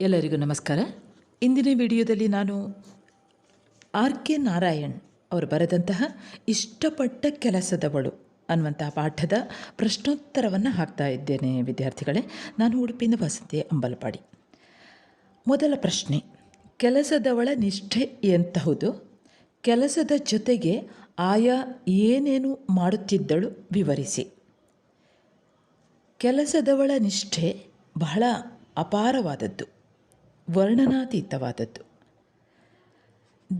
ಎಲ್ಲರಿಗೂ ನಮಸ್ಕಾರ. ಇಂದಿನ ವಿಡಿಯೋದಲ್ಲಿ ನಾನು ಆರ್ ಕೆ ನಾರಾಯಣ್ ಅವರು ಬರೆದಂತಹ ಇಷ್ಟಪಟ್ಟ ಕೆಲಸದವಳು ಅನ್ನುವಂತಹ ಪಾಠದ ಪ್ರಶ್ನೋತ್ತರವನ್ನು ಹಾಕ್ತಾ ಇದ್ದೇನೆ ವಿದ್ಯಾರ್ಥಿಗಳೇ. ನಾನು ಉಡುಪಿಯಿಂದ ವಸತಿ ಅಂಬಲಪಾಡಿ. ಮೊದಲ ಪ್ರಶ್ನೆ, ಕೆಲಸದವಳ ನಿಷ್ಠೆ ಎಂತಹುದು? ಕೆಲಸದ ಜೊತೆಗೆ ಆಯಾ ಏನೇನು ಮಾಡುತ್ತಿದ್ದಳು ವಿವರಿಸಿ. ಕೆಲಸದವಳ ನಿಷ್ಠೆ ಬಹಳ ಅಪಾರವಾದದ್ದು. ವರ್ಣನಾತೀತವಾದದ್ದು.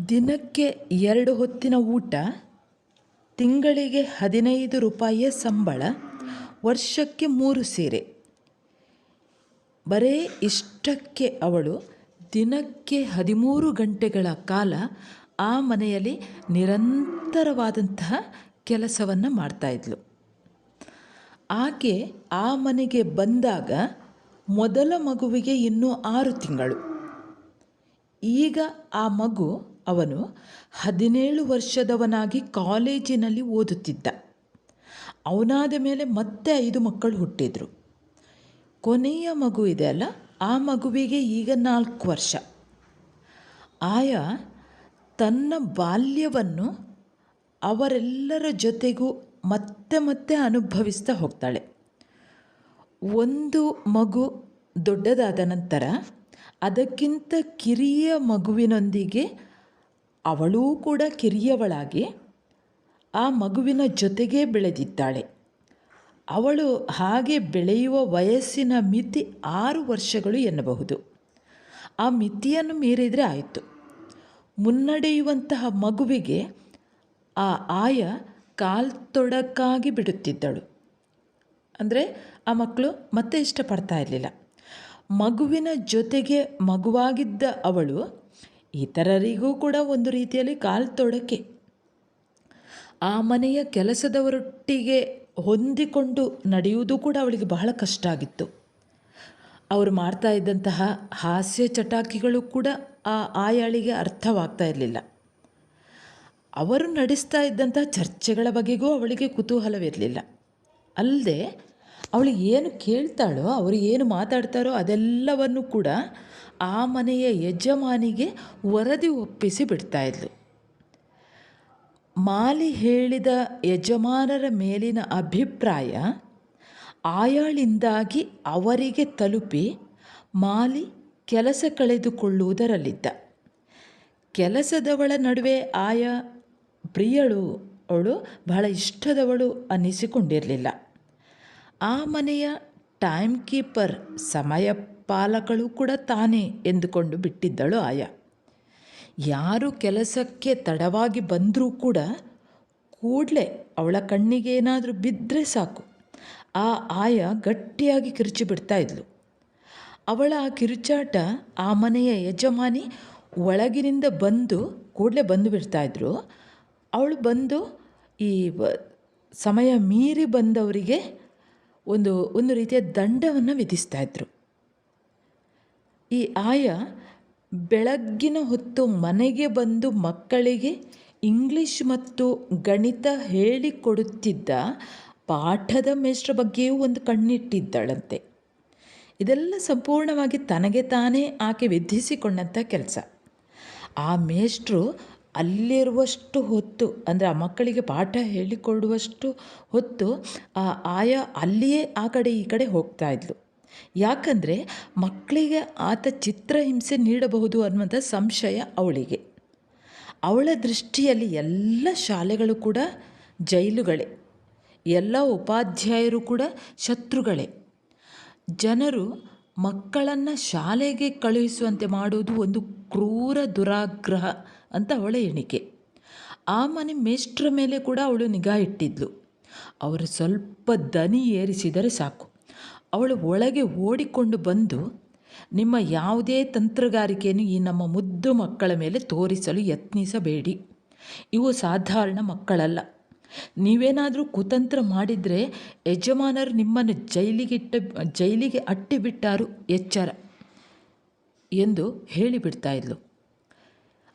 ದಿನಕ್ಕೆ ಎರಡು ಹೊತ್ತಿನ ಊಟ, ತಿಂಗಳಿಗೆ ಹದಿನೈದು ರೂಪಾಯಿಯ ಸಂಬಳ, ವರ್ಷಕ್ಕೆ ಮೂರು ಸೀರೆ. ಬರೇ ಇಷ್ಟಕ್ಕೆ ಅವಳು ದಿನಕ್ಕೆ ಹದಿಮೂರು ಗಂಟೆಗಳ ಕಾಲ ಆ ಮನೆಯಲ್ಲಿ ನಿರಂತರವಾದಂತಹ ಕೆಲಸವನ್ನು ಮಾಡ್ತಾಯಿದ್ಲು ಆಕೆ ಆ ಮನೆಗೆ ಬಂದಾಗ ಮೊದಲ ಮಗುವಿಗೆ ಇನ್ನೂ ಆರು ತಿಂಗಳು. ಈಗ ಆ ಮಗು ಅವನು ಹದಿನೇಳು ವರ್ಷದವನಾಗಿ ಕಾಲೇಜಿನಲ್ಲಿ ಓದುತ್ತಿದ್ದ. ಅವನಾದ ಮೇಲೆ ಮತ್ತೆ ಐದು ಮಕ್ಕಳು ಹುಟ್ಟಿದರು. ಕೊನೆಯ ಮಗು ಇದೆ ಅಲ್ಲ? ಆ ಮಗುವಿಗೆ ಈಗ ನಾಲ್ಕು ವರ್ಷ. ಆಯ ತನ್ನ ಬಾಲ್ಯವನ್ನು ಅವರೆಲ್ಲರ ಜೊತೆಗೂ ಮತ್ತೆ ಮತ್ತೆ ಅನುಭವಿಸ್ತಾ ಹೋಗ್ತಾಳೆ. ಒಂದು ಮಗು ದೊಡ್ಡದಾದ ನಂತರ ಅದಕ್ಕಿಂತ ಕಿರಿಯ ಮಗುವಿನೊಂದಿಗೆ ಅವಳೂ ಕೂಡ ಕಿರಿಯವಳಾಗಿ ಆ ಮಗುವಿನ ಜೊತೆಗೇ ಬೆಳೆದಿದ್ದಾಳೆ. ಅವಳು ಹಾಗೆ ಬೆಳೆಯುವ ವಯಸ್ಸಿನ ಮಿತಿ ಆರು ವರ್ಷಗಳು ಎನ್ನಬಹುದು. ಆ ಮಿತಿಯನ್ನು ಮೀರಿದರೆ ಆಯಿತು. ಮುನ್ನಡೆಯುವಂತಹ ಮಗುವಿಗೆ ಆ ಆಯ ಕಾಲ್ತೊಡಕ್ಕಾಗಿ ಬಿಡುತ್ತಿದ್ದಳು. ಅಂದರೆ ಆ ಮಕ್ಕಳು ಮತ್ತೆ ಇಷ್ಟಪಡ್ತಾ ಇರಲಿಲ್ಲ. ಮಗುವಿನ ಜೊತೆಗೆ ಮಗುವಾಗಿದ್ದ ಅವಳು ಇತರರಿಗೂ ಕೂಡ ಒಂದು ರೀತಿಯಲ್ಲಿ ಕಾಲು ತೊಡಕೆ. ಆ ಮನೆಯ ಕೆಲಸದವರೊಟ್ಟಿಗೆ ಹೊಂದಿಕೊಂಡು ನಡೆಯುವುದು ಕೂಡ ಅವಳಿಗೆ ಬಹಳ ಕಷ್ಟ ಆಗಿತ್ತು. ಅವರು ಮಾಡ್ತಾ ಇದ್ದಂತಹ ಹಾಸ್ಯ ಚಟಾಕಿಗಳು ಕೂಡ ಆ ಆಯಾಳಿಗೆ ಅರ್ಥವಾಗ್ತಾ ಇರಲಿಲ್ಲ. ಅವರು ನಡೆಸ್ತಾ ಇದ್ದಂತಹ ಚರ್ಚೆಗಳ ಬಗೆಗೂ ಅವಳಿಗೆ ಕುತೂಹಲವಿರಲಿಲ್ಲ. ಅಲ್ಲದೆ ಅವಳು ಏನು ಕೇಳ್ತಾಳೋ, ಅವರು ಏನು ಮಾತಾಡ್ತಾರೋ ಅದೆಲ್ಲವನ್ನು ಕೂಡ ಆ ಮನೆಯ ಯಜಮಾನಿಗೆ ವರದಿ ಒಪ್ಪಿಸಿ ಬಿಡ್ತಾ ಇದ್ಲು. ಮಾಲಿ ಹೇಳಿದ ಯಜಮಾನರ ಮೇಲಿನ ಅಭಿಪ್ರಾಯ ಆಯಾಳಿಂದಾಗಿ ಅವರಿಗೆ ತಲುಪಿ ಮಾಲಿ ಕೆಲಸ ಕಳೆದುಕೊಳ್ಳುವುದರಲ್ಲಿದ್ದ. ಕೆಲಸದವಳ ನಡುವೆ ಆಯಾ ಪ್ರಿಯಳು, ಅವಳು ಬಹಳ ಇಷ್ಟದವಳು ಅನ್ನಿಸಿಕೊಂಡಿರಲಿಲ್ಲ. ಆ ಮನೆಯ ಟೈಮ್ ಕೀಪರ್ ಸಮಯ ಪಾಲಕಳು ಕೂಡ ತಾನೇ ಎಂದುಕೊಂಡು ಬಿಟ್ಟಿದ್ದಳು ಆಯ. ಯಾರು ಕೆಲಸಕ್ಕೆ ತಡವಾಗಿ ಬಂದರೂ ಕೂಡ ಕೂಡಲೇ ಅವಳ ಕಣ್ಣಿಗೆ ಏನಾದರೂ ಬಿದ್ದರೆ ಸಾಕು. ಆ ಆಯ ಗಟ್ಟಿಯಾಗಿ ಕಿರುಚಿ ಬಿಡ್ತಾ ಇದ್ಲು. ಅವಳ ಆ ಕಿರುಚಾಟ ಆ ಮನೆಯ ಯಜಮಾನಿ ಒಳಗಿನಿಂದ ಬಂದು ಕೂಡಲೇ ಬಂದು ಬಿಡ್ತಾಯಿದ್ರು ಅವಳು ಬಂದು ಈ ಸಮಯ ಮೀರಿ ಬಂದವರಿಗೆ ಒಂದು ಒಂದು ರೀತಿಯ ದಂಡವನ್ನು ವಿಧಿಸ್ತಾ ಇದ್ದರು ಈ ಆಯ ಬೆಳಗ್ಗಿನ ಹೊತ್ತು ಮನೆಗೆ ಬಂದು ಮಕ್ಕಳಿಗೆ ಇಂಗ್ಲಿಷ್ ಮತ್ತು ಗಣಿತ ಹೇಳಿಕೊಡುತ್ತಿದ್ದ ಪಾಠದ ಮೇಷ್ಟ್ರ ಬಗ್ಗೆಯೂ ಒಂದು ಕಣ್ಣಿಟ್ಟಿದ್ದಳಂತೆ. ಇದೆಲ್ಲ ಸಂಪೂರ್ಣವಾಗಿ ತನಗೆ ತಾನೇ ಆಕೆ ವಿಧಿಸಿಕೊಂಡಂಥ ಕೆಲಸ. ಆ ಮೇಷ್ಟ್ರು ಅಲ್ಲಿರುವಷ್ಟು ಹೊತ್ತು, ಅಂದರೆ ಆ ಮಕ್ಕಳಿಗೆ ಪಾಠ ಹೇಳಿಕೊಡುವಷ್ಟು ಹೊತ್ತು ಆಯಾ ಅಲ್ಲಿಯೇ ಆ ಕಡೆ ಈ ಕಡೆ ಹೋಗ್ತಾ ಇದ್ಲು. ಯಾಕಂದರೆ ಮಕ್ಕಳಿಗೆ ಆತ ಚಿತ್ರಹಿಂಸೆ ನೀಡಬಹುದು ಅನ್ನುವಂಥ ಸಂಶಯ ಅವಳಿಗೆ. ಅವಳ ದೃಷ್ಟಿಯಲ್ಲಿ ಎಲ್ಲ ಶಾಲೆಗಳು ಕೂಡ ಜೈಲುಗಳೇ. ಎಲ್ಲ ಉಪಾಧ್ಯಾಯರು ಕೂಡ ಶತ್ರುಗಳೇ. ಜನರು ಮಕ್ಕಳನ್ನು ಶಾಲೆಗೆ ಕಳುಹಿಸುವಂತೆ ಮಾಡುವುದು ಒಂದು ಕ್ರೂರ ದುರಾಗ್ರಹ. ಅಂತ ಅವಳ ಎಣಿಕೆ. ಆ ಮನೆ ಮೇಷ್ಟ್ರ ಮೇಲೆ ಕೂಡ ಅವಳು ನಿಗಾ ಇಟ್ಟಿದ್ಲು. ಅವರು ಸ್ವಲ್ಪ ದನಿ ಏರಿಸಿದರೆ ಸಾಕು. ಅವಳು ಒಳಗೆ ಓಡಿಕೊಂಡು ಬಂದು, ನಿಮ್ಮ ಯಾವುದೇ ತಂತ್ರಗಾರಿಕೆಯನ್ನು ಈ ನಮ್ಮ ಮುದ್ದು ಮಕ್ಕಳ ಮೇಲೆ ತೋರಿಸಲು ಯತ್ನಿಸಬೇಡಿ. ಇವು ಸಾಧಾರಣ ಮಕ್ಕಳಲ್ಲ. ನೀವೇನಾದರೂ ಕುತಂತ್ರ ಮಾಡಿದರೆ ಯಜಮಾನರು ನಿಮ್ಮನ್ನು ಜೈಲಿಗಿಟ್ಟ ಜೈಲಿಗೆ ಅಟ್ಟಿಬಿಟ್ಟಾರು ಎಚ್ಚರ ಎಂದು ಹೇಳಿಬಿಡ್ತಾ ಇದ್ಲು.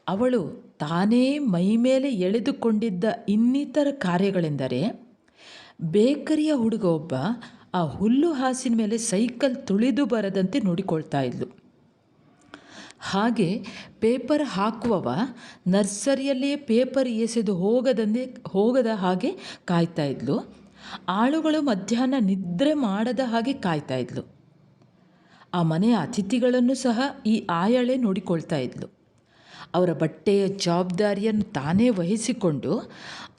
ಅವಳು ತಾನೇ ಮೈಮೇಲೆ ಎಳೆದುಕೊಂಡಿದ್ದ ಇನ್ನಿತರ ಕಾರ್ಯಗಳೆಂದರೆ ಬೇಕರಿಯ ಹುಡುಗ ಒಬ್ಬ ಆ ಹುಲ್ಲು ಹಾಸಿನ ಮೇಲೆ ಸೈಕಲ್ ತುಳಿದು ಬರದಂತೆ ನೋಡಿಕೊಳ್ತಾ ಇದ್ಲು. ಹಾಗೆ ಪೇಪರ್ ಹಾಕುವವ ನರ್ಸರಿಯಲ್ಲಿಯೇ ಪೇಪರ್ ಎಸೆದು ಹೋಗದಂತೆ ಹೋಗದ ಹಾಗೆ ಕಾಯ್ತಾ ಇದ್ಲು. ಆಳುಗಳು ಮಧ್ಯಾಹ್ನ ನಿದ್ರೆ ಮಾಡದ ಹಾಗೆ ಕಾಯ್ತಾ ಇದ್ಲು. ಆ ಮನೆಯ ಅತಿಥಿಗಳನ್ನು ಸಹ ಈ ಆಯಳೆ ನೋಡಿಕೊಳ್ತಾ ಇದ್ಲು. ಅವರ ಬಟ್ಟೆಯ ಜವಾಬ್ದಾರಿಯನ್ನು ತಾನೇ ವಹಿಸಿಕೊಂಡು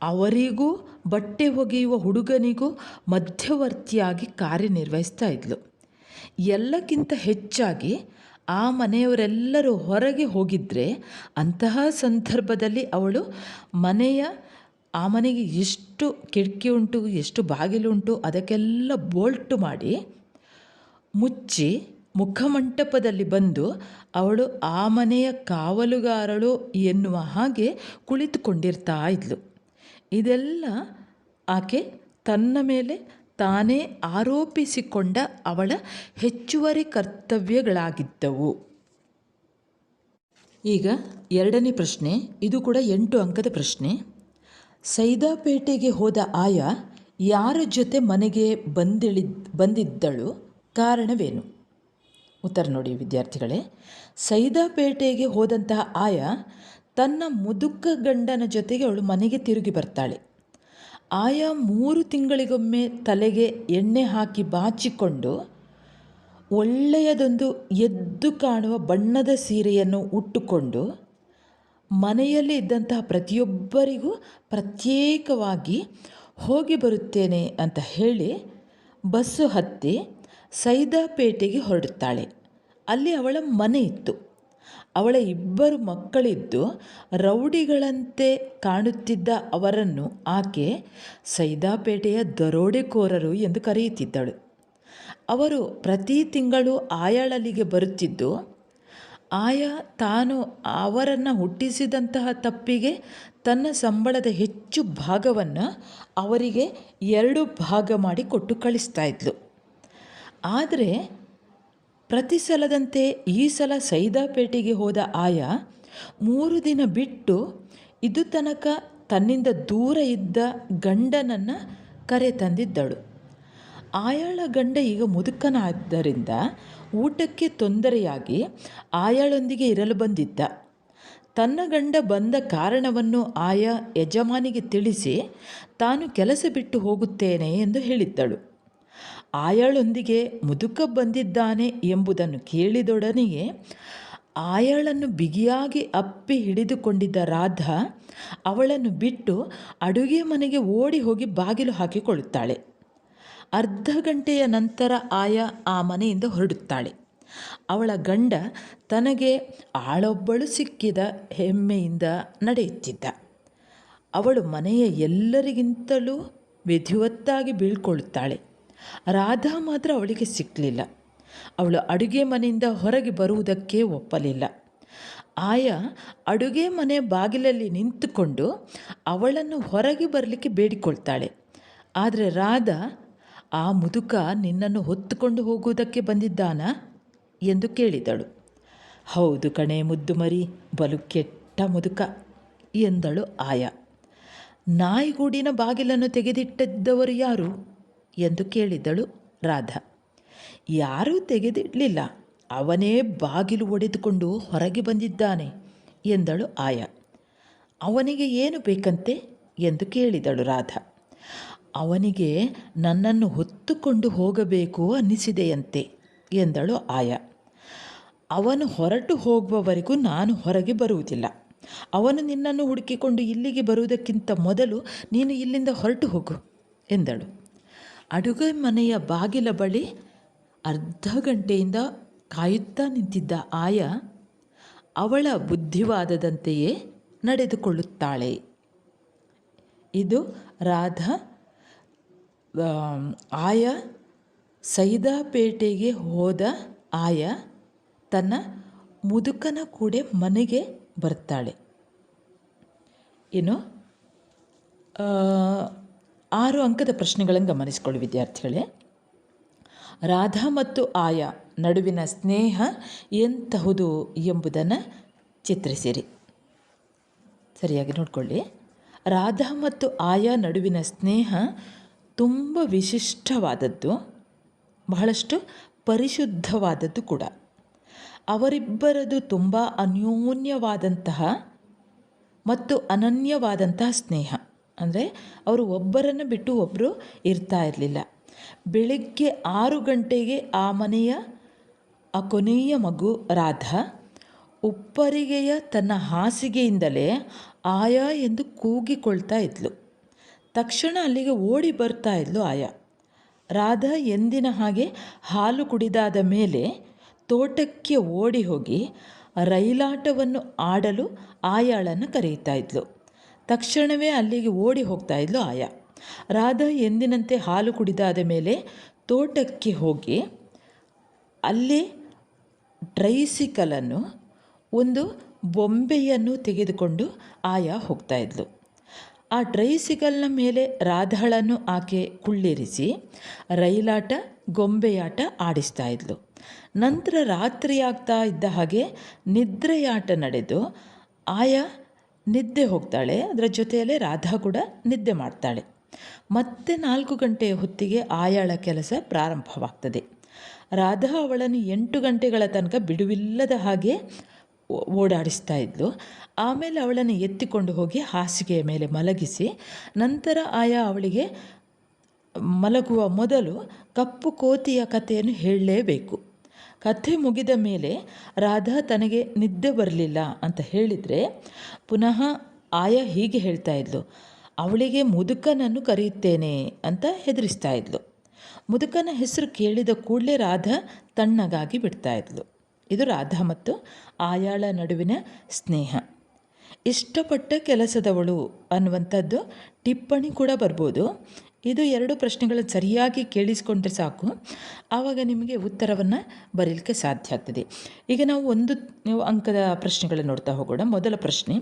ಅವರಿಗೂ ಬಟ್ಟೆ ಒಗೆಯುವ ಹುಡುಗನಿಗೂ ಮಧ್ಯವರ್ತಿಯಾಗಿ ಕಾರ್ಯನಿರ್ವಹಿಸ್ತಾ ಇದ್ಲು. ಎಲ್ಲಕ್ಕಿಂತ ಹೆಚ್ಚಾಗಿ ಆ ಮನೆಯವರೆಲ್ಲರೂ ಹೊರಗೆ ಹೋಗಿದ್ದರೆ ಅಂತಹ ಸಂದರ್ಭದಲ್ಲಿ ಅವಳು ಮನೆಯ ಆ ಮನೆಗೆ ಎಷ್ಟು ಕಿಟಕಿ ಉಂಟು, ಎಷ್ಟು ಬಾಗಿಲು ಉಂಟು ಅದಕ್ಕೆಲ್ಲ ಬೋಲ್ಟು ಮಾಡಿ ಮುಚ್ಚಿ ಮುಖಮಂಟಪದಲ್ಲಿ ಬಂದು ಅವಳು ಆ ಮನೆಯ ಕಾವಲುಗಾರಳು ಎನ್ನುವ ಹಾಗೆ ಕುಳಿತುಕೊಂಡಿರ್ತಾ ಇದ್ಲು. ಇದೆಲ್ಲ ಆಕೆ ತನ್ನ ಮೇಲೆ ತಾನೇ ಆರೋಪಿಸಿಕೊಂಡ ಅವಳ ಹೆಚ್ಚುವರಿ ಕರ್ತವ್ಯಗಳಾಗಿದ್ದವು. ಈಗ ಎರಡನೇ ಪ್ರಶ್ನೆ, ಇದು ಕೂಡ ಎಂಟು ಅಂಕದ ಪ್ರಶ್ನೆ. ಸೈದಾಪೇಟೆಗೆ ಹೋದ ಆಯ ಯಾರ ಜೊತೆ ಮನೆಗೆ ಬಂದಿಳಿದ್ ಬಂದಿದ್ದಳು? ಕಾರಣವೇನು? ಉತ್ತರ ನೋಡಿ ವಿದ್ಯಾರ್ಥಿಗಳೇ. ಸೈದಾಪೇಟೆಗೆ ಹೋದಂತಹ ಆಯ ತನ್ನ ಮುದುಕ ಗಂಡನ ಜೊತೆಗೆ ಅವಳು ಮನೆಗೆ ತಿರುಗಿ ಬರ್ತಾಳೆ. ಆಯ ಮೂರು ತಿಂಗಳಿಗೊಮ್ಮೆ ತಲೆಗೆ ಎಣ್ಣೆ ಹಾಕಿ ಬಾಚಿಕೊಂಡು ಒಳ್ಳೆಯದೊಂದು ಎದ್ದು ಕಾಣುವ ಬಣ್ಣದ ಸೀರೆಯನ್ನು ಉಟ್ಟುಕೊಂಡು ಮನೆಯಲ್ಲಿ ಇದ್ದಂತಹ ಪ್ರತಿಯೊಬ್ಬರಿಗೂ ಪ್ರತ್ಯೇಕವಾಗಿ ಹೋಗಿ ಬರುತ್ತೇನೆ ಅಂತ ಹೇಳಿ ಬಸ್ಸು ಹತ್ತಿ ಸೈದಾಪೇಟೆಗೆ ಹೊರಡುತ್ತಾಳೆ. ಅಲ್ಲಿ ಅವಳ ಮನೆ ಇತ್ತು. ಅವಳ ಇಬ್ಬರು ಮಕ್ಕಳಿದ್ದು ರೌಡಿಗಳಂತೆ ಕಾಣುತ್ತಿದ್ದ ಅವರನ್ನು ಆಕೆ ಸೈದಾಪೇಟೆಯ ದರೋಡೆಕೋರರು ಎಂದು ಕರೆಯುತ್ತಿದ್ದಳು. ಅವರು ಪ್ರತಿ ತಿಂಗಳು ಆಯಾಳಲಿಗೆ ಬರುತ್ತಿದ್ದು, ಆಯಾ ತಾನು ಅವರನ್ನು ಹುಟ್ಟಿಸಿದಂತಹ ತಪ್ಪಿಗೆ ತನ್ನ ಸಂಬಳದ ಹೆಚ್ಚು ಭಾಗವನ್ನು ಅವರಿಗೆ ಎರಡು ಭಾಗ ಮಾಡಿ ಕೊಟ್ಟು ಕಳಿಸ್ತಾ ಇದ್ಲು. ಆದರೆ ಪ್ರತಿ ಸಲದಂತೆ ಈ ಸಲ ಸೈದಾಪೇಟೆಗೆ ಹೋದ ಆಯಾ ಮೂರು ದಿನ ಬಿಟ್ಟು ಇದು ತನಕ ತನ್ನಿಂದ ದೂರ ಇದ್ದ ಗಂಡನನ್ನು ಕರೆ ತಂದಿದ್ದಳು. ಆಯಾಳ ಗಂಡ ಈಗ ಮುದುಕನಾದ್ದರಿಂದ ಊಟಕ್ಕೆ ತೊಂದರೆಯಾಗಿ ಆಯಾಳೊಂದಿಗೆ ಇರಲು ಬಂದಿದ್ದ. ತನ್ನ ಗಂಡ ಬಂದ ಕಾರಣವನ್ನು ಆಯಾ ಯಜಮಾನಿಗೆ ತಿಳಿಸಿ ತಾನು ಕೆಲಸ ಬಿಟ್ಟು ಹೋಗುತ್ತೇನೆ ಎಂದು ಹೇಳಿದ್ದಳು. ಆಯಾಳೊಂದಿಗೆ ಮುದುಕ ಬಂದಿದ್ದಾನೆ ಎಂಬುದನ್ನು ಕೇಳಿದೊಡನೆಯೇ ಆಯಾಳನ್ನು ಬಿಗಿಯಾಗಿ ಅಪ್ಪಿ ಹಿಡಿದುಕೊಂಡಿದ್ದ ರಾಧಾ ಅವಳನ್ನು ಬಿಟ್ಟು ಅಡುಗೆ ಮನೆಗೆ ಓಡಿ ಹೋಗಿ ಬಾಗಿಲು ಹಾಕಿಕೊಳ್ಳುತ್ತಾಳೆ. ಅರ್ಧ ಗಂಟೆಯ ನಂತರ ಆಯ ಆ ಮನೆಯಿಂದ ಹೊರಡುತ್ತಾಳೆ. ಅವಳ ಗಂಡ ತನಗೆ ಆಳೊಬ್ಬಳು ಸಿಕ್ಕಿದ ಹೆಮ್ಮೆಯಿಂದ ನಡೆಯುತ್ತಿದ್ದ. ಅವಳು ಮನೆಯ ಎಲ್ಲರಿಗಿಂತಲೂ ವಿಧಿವತ್ತಾಗಿ ಬೀಳ್ಕೊಳ್ಳುತ್ತಾಳೆ. ರಾಧಾ ಮಾತ್ರ ಅವಳಿಗೆ ಸಿಕ್ಕಲಿಲ್ಲ ಅವಳು ಅಡುಗೆ ಮನೆಯಿಂದ ಹೊರಗೆ ಬರುವುದಕ್ಕೆ ಒಪ್ಪಲಿಲ್ಲ. ಆಯಾ ಅಡುಗೆ ಮನೆ ಬಾಗಿಲಲ್ಲಿ ನಿಂತುಕೊಂಡು ಅವಳನ್ನು ಹೊರಗೆ ಬರಲಿಕ್ಕೆ ಬೇಡಿಕೊಳ್ತಾಳೆ. ಆದರೆ ರಾಧಾ, ಆ ಮುದುಕ ನಿನ್ನನ್ನು ಹೊತ್ತುಕೊಂಡು ಹೋಗುವುದಕ್ಕೆ ಬಂದಿದ್ದಾನಾ? ಎಂದು ಕೇಳಿದಳು. ಹೌದು ಕಣೆ ಮುದ್ದು ಮರಿ, ಬಲು ಕೆಟ್ಟ ಮುದುಕ, ಎಂದಳು ಆಯ. ನಾಯಿಗೂಡಿನ ಬಾಗಿಲನ್ನು ತೆಗೆದಿಟ್ಟಿದ್ದವರು ಯಾರು? ಎಂದು ಕೇಳಿದಳು ರಾಧಾ. ಯಾರೂ ತೆಗೆದಿಡಲಿಲ್ಲ. ಅವನೇ ಬಾಗಿಲು ಒಡೆದುಕೊಂಡು ಹೊರಗೆ ಬಂದಿದ್ದಾನೆ ಎಂದಳು ಆಯಾ. ಅವನಿಗೆ ಏನು ಬೇಕಂತೆ ಎಂದು ಕೇಳಿದಳು ರಾಧಾ. ಅವನಿಗೆ ನನ್ನನ್ನು ಹೊತ್ತುಕೊಂಡು ಹೋಗಬೇಕು ಅನ್ನಿಸಿದೆಯಂತೆ ಎಂದಳು ಆಯಾ. ಅವನು ಹೊರಟು ಹೋಗುವವರೆಗೂ ನಾನು ಹೊರಗೆ ಬರುವುದಿಲ್ಲ. ಅವನು ನಿನ್ನನ್ನು ಹುಡುಕಿಕೊಂಡು ಇಲ್ಲಿಗೆ ಬರುವುದಕ್ಕಿಂತ ಮೊದಲು ನೀನು ಇಲ್ಲಿಂದ ಹೊರಟು ಹೋಗು ಎಂದಳು. ಅಡುಗೆ ಮನೆಯ ಬಾಗಿಲ ಬಳಿ ಅರ್ಧ ಗಂಟೆಯಿಂದ ಕಾಯುತ್ತಾ ನಿಂತಿದ್ದ ಆಯ ಅವಳ ಬುದ್ಧಿವಾದದಂತೆಯೇ ನಡೆದುಕೊಳ್ಳುತ್ತಾಳೆ. ಇದು ರಾಧಾ ಆಯ ಸೈದಾಪೇಟೆಗೆ ಹೋದ ಆಯ ತನ್ನ ಮುದುಕನ ಕೂಡ ಮನೆಗೆ ಬರ್ತಾಳೆ. ಇನ್ನು ಆರು ಅಂಕದ ಪ್ರಶ್ನೆಗಳನ್ನು ಗಮನಿಸಿಕೊಳ್ಳಿ, ವಿದ್ಯಾರ್ಥಿಗಳೇ. ರಾಧಾ ಮತ್ತು ಆಯಾ ನಡುವಿನ ಸ್ನೇಹ ಎಂತಹುದು ಎಂಬುದನ್ನು ಚಿತ್ರಿಸಿರಿ. ಸರಿಯಾಗಿ ನೋಡಿಕೊಳ್ಳಿ. ರಾಧಾ ಮತ್ತು ಆಯಾ ನಡುವಿನ ಸ್ನೇಹ ತುಂಬ ವಿಶಿಷ್ಟವಾದದ್ದು, ಬಹಳಷ್ಟು ಪರಿಶುದ್ಧವಾದದ್ದು ಕೂಡ. ಅವರಿಬ್ಬರದು ತುಂಬ ಅನ್ಯೋನ್ಯವಾದಂತಹ ಮತ್ತು ಅನನ್ಯವಾದಂತಹ ಸ್ನೇಹ. ಅಂದರೆ ಅವರು ಒಬ್ಬರನ್ನು ಬಿಟ್ಟು ಒಬ್ಬರು ಇರ್ತಾ ಇರಲಿಲ್ಲ. ಬೆಳಗ್ಗೆ ಆರು ಗಂಟೆಗೆ ಆ ಮನೆಯ, ಆ ಕೊನೆಯ ಮಗು ರಾಧಾ, ಉಪ್ಪರಿಗೆಯ ತನ್ನ ಹಾಸಿಗೆಯಿಂದಲೇ ಆಯಾ ಎಂದು ಕೂಗಿಕೊಳ್ತಾ ಇದ್ಲು. ತಕ್ಷಣ ಅಲ್ಲಿಗೆ ಓಡಿ ಬರ್ತಾ ಇದ್ಲು ಆಯಾ. ರಾಧಾ ಎಂದಿನ ಹಾಗೆ ಹಾಲು ಕುಡಿದಾದ ಮೇಲೆ ತೋಟಕ್ಕೆ ಓಡಿ ಹೋಗಿ ರೈಲಾಟವನ್ನು ಆಡಲು ಆಯಾಳನ್ನು ಕರೆಯುತ್ತಾ ಇದ್ಲು. ತಕ್ಷಣವೇ ಅಲ್ಲಿಗೆ ಓಡಿ ಹೋಗ್ತಾ ಇದ್ಲು ಆಯಾ. ರಾಧಾ ಎಂದಿನಂತೆ ಹಾಲು ಕುಡಿದಾದ ಮೇಲೆ ತೋಟಕ್ಕೆ ಹೋಗಿ ಅಲ್ಲಿ ಟ್ರೈಸಿಕಲನ್ನು ಒಂದು ಬೊಂಬೆಯನ್ನು ತೆಗೆದುಕೊಂಡು ಆಯಾ ಹೋಗ್ತಾ ಇದ್ಲು. ಆ ಟ್ರೈಸಿಕಲ್ನ ಮೇಲೆ ರಾಧಾಳನ್ನು ಆಕೆ ಕುಳ್ಳಿರಿಸಿ ರೈಲಾಟ, ಗೊಂಬೆಯಾಟ ಆಡಿಸ್ತಾ ಇದ್ಲು. ನಂತರ ರಾತ್ರಿ ಆಗ್ತಾ ಇದ್ದ ಹಾಗೆ ನಿದ್ರೆಯಾಟ ನಡೆದು ಆಯಾ ನಿದ್ದೆ ಹೋಗ್ತಾಳೆ, ಅದರ ಜೊತೆಯಲ್ಲೇ ರಾಧಾ ಕೂಡ ನಿದ್ದೆ ಮಾಡ್ತಾಳೆ. ಮತ್ತೆ ನಾಲ್ಕು ಗಂಟೆಯ ಹೊತ್ತಿಗೆ ಆಯಾಳ ಕೆಲಸ ಪ್ರಾರಂಭವಾಗ್ತದೆ. ರಾಧಾ ಅವಳನ್ನು ಎಂಟು ಗಂಟೆಗಳ ತನಕ ಬಿಡುವಿಲ್ಲದ ಹಾಗೆ ಓಡಾಡಿಸ್ತಾ ಇದ್ಲು. ಆಮೇಲೆ ಅವಳನ್ನು ಎತ್ತಿಕೊಂಡು ಹೋಗಿ ಹಾಸಿಗೆಯ ಮೇಲೆ ಮಲಗಿಸಿ, ನಂತರ ಆಯಾ ಅವಳಿಗೆ ಮಲಗುವ ಮೊದಲು ಕಪ್ಪು ಕೋತಿಯ ಕಥೆಯನ್ನು ಹೇಳಲೇಬೇಕು. ಕಥೆ ಮುಗಿದ ಮೇಲೆ ರಾಧಾ ತನಗೆ ನಿದ್ದೆ ಬರಲಿಲ್ಲ ಅಂತ ಹೇಳಿದರೆ ಪುನಃ ಆಯ ಹೀಗೆ ಹೇಳ್ತಾ ಇದ್ಲು, ಅವಳಿಗೆ ಮುದುಕನನ್ನು ಕರೆಯುತ್ತೇನೆ ಅಂತ ಹೆದರಿಸ್ತಾ ಇದ್ಲು. ಮುದುಕನ ಹೆಸರು ಕೇಳಿದ ಕೂಡಲೇ ರಾಧಾ ತಣ್ಣಗಾಗಿ ಬಿಡ್ತಾ ಇದ್ಲು. ಇದು ರಾಧಾ ಮತ್ತು ಆಯಾಳ ನಡುವಿನ ಸ್ನೇಹ. ಇಷ್ಟಪಟ್ಟ ಕೆಲಸದವಳು ಅನ್ನುವಂಥದ್ದು ಟಿಪ್ಪಣಿ ಕೂಡ ಬರ್ಬೋದು. ಇದು ಎರಡು ಪ್ರಶ್ನೆಗಳನ್ನು ಸರಿಯಾಗಿ ಕೇಳಿಸ್ಕೊಂಡ್ರೆ ಸಾಕು. ಆವಾಗ ನಿಮಗೆ ಉತ್ತರವನ್ನು ಬರೀಲಿಕ್ಕೆ ಸಾಧ್ಯ ಆಗ್ತದೆ. ಈಗ ನಾವು ಒಂದು ಅಂಕದ ಪ್ರಶ್ನೆಗಳನ್ನು ನೋಡ್ತಾ ಹೋಗೋಣ. ಮೊದಲ ಪ್ರಶ್ನೆ,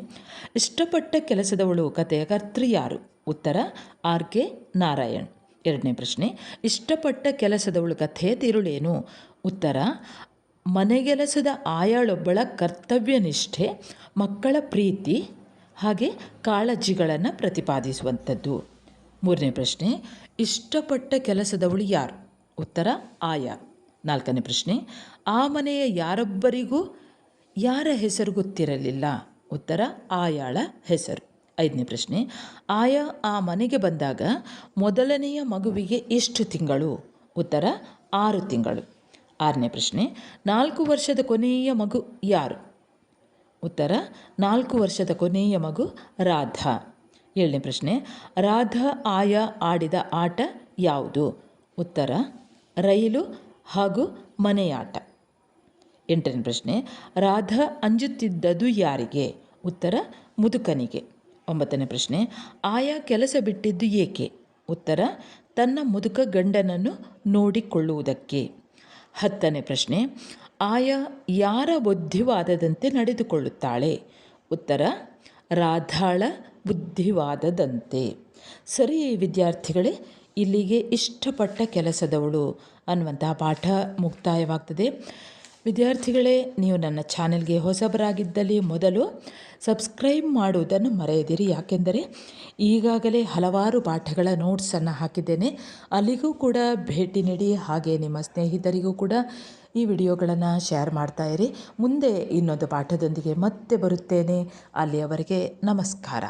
ಇಷ್ಟಪಟ್ಟ ಕೆಲಸದವಳು ಕಥೆಯ ಕರ್ತೃ ಯಾರು? ಉತ್ತರ, ಆರ್ ಕೆ ನಾರಾಯಣ್. ಎರಡನೇ ಪ್ರಶ್ನೆ, ಇಷ್ಟಪಟ್ಟ ಕೆಲಸದವಳು ಕಥೆಯ ತಿರುಳೇನು? ಉತ್ತರ, ಮನೆಗೆಲಸದ ಆಯಾಳೊಬ್ಬಳ ಕರ್ತವ್ಯ ನಿಷ್ಠೆ, ಮಕ್ಕಳ ಪ್ರೀತಿ, ಹಾಗೆ ಕಾಳಜಿಗಳನ್ನು ಪ್ರತಿಪಾದಿಸುವಂಥದ್ದು. ಮೂರನೇ ಪ್ರಶ್ನೆ, ಇಷ್ಟಪಟ್ಟ ಕೆಲಸದವಳು ಯಾರು? ಉತ್ತರ, ಆಯಾ. ನಾಲ್ಕನೇ ಪ್ರಶ್ನೆ, ಆ ಮನೆಯ ಯಾರೊಬ್ಬರಿಗೂ ಯಾರ ಹೆಸರು ಗೊತ್ತಿರಲಿಲ್ಲ? ಉತ್ತರ, ಆಯಾಳ ಹೆಸರು. ಐದನೇ ಪ್ರಶ್ನೆ, ಆಯಾ ಆ ಮನೆಗೆ ಬಂದಾಗ ಮೊದಲನೆಯ ಮಗುವಿಗೆ ಎಷ್ಟು ತಿಂಗಳು? ಉತ್ತರ, ಆರು ತಿಂಗಳು. ಆರನೇ ಪ್ರಶ್ನೆ, ನಾಲ್ಕು ವರ್ಷದ ಕೊನೆಯ ಮಗು ಯಾರು? ಉತ್ತರ, ನಾಲ್ಕು ವರ್ಷದ ಕೊನೆಯ ಮಗು ರಾಧಾ. ಏಳನೇ ಪ್ರಶ್ನೆ, ರಾಧಾ ಆಯಾ ಆಡಿದ ಆಟ ಯಾವುದು? ಉತ್ತರ, ರೈಲು ಹಾಗೂ ಮನೆಯಾಟ. ಎಂಟನೇ ಪ್ರಶ್ನೆ, ರಾಧ ಅಂಜುತ್ತಿದ್ದದು ಯಾರಿಗೆ? ಉತ್ತರ, ಮುದುಕನಿಗೆ. ಒಂಬತ್ತನೇ ಪ್ರಶ್ನೆ, ಆಯಾ ಕೆಲಸ ಬಿಟ್ಟಿದ್ದು ಏಕೆ? ಉತ್ತರ, ತನ್ನ ಮುದುಕ ಗಂಡನನ್ನು ನೋಡಿಕೊಳ್ಳುವುದಕ್ಕೆ. ಹತ್ತನೇ ಪ್ರಶ್ನೆ, ಆಯಾ ಯಾರ ಬುದ್ಧಿವಾದದಂತೆ ನಡೆದುಕೊಳ್ಳುತ್ತಾಳೆ? ಉತ್ತರ, ರಾಧಾಳ ಬುದ್ಧಿವಾದದಂತೆ. ಸರಿ ವಿದ್ಯಾರ್ಥಿಗಳೇ, ಇಲ್ಲಿಗೆ ಇಷ್ಟಪಟ್ಟ ಕೆಲಸದವಳು ಅನ್ನುವಂತಹ ಪಾಠ ಮುಕ್ತಾಯವಾಗ್ತದೆ. ವಿದ್ಯಾರ್ಥಿಗಳೇ, ನೀವು ನನ್ನ ಚಾನೆಲ್ಗೆ ಹೊಸಬರಾಗಿದ್ದಲ್ಲಿ ಮೊದಲು ಸಬ್ಸ್ಕ್ರೈಬ್ ಮಾಡುವುದನ್ನು ಮರೆಯದಿರಿ. ಯಾಕೆಂದರೆ, ಈಗಾಗಲೇ ಹಲವಾರು ಪಾಠಗಳ ನೋಟ್ಸನ್ನು ಹಾಕಿದ್ದೇನೆ. ಅಲ್ಲಿಗೂ ಕೂಡ ಭೇಟಿ ನೀಡಿ, ಹಾಗೆ ನಿಮ್ಮ ಸ್ನೇಹಿತರಿಗೂ ಕೂಡ ಈ ವಿಡಿಯೋಗಳನ್ನು ಶೇರ್ ಮಾಡ್ತಾ ಇರಿ. ಮುಂದೆ ಇನ್ನೊಂದು ಪಾಠದೊಂದಿಗೆ ಮತ್ತೆ ಬರುತ್ತೇನೆ. ಅಲ್ಲಿಯವರೆಗೆ ನಮಸ್ಕಾರ.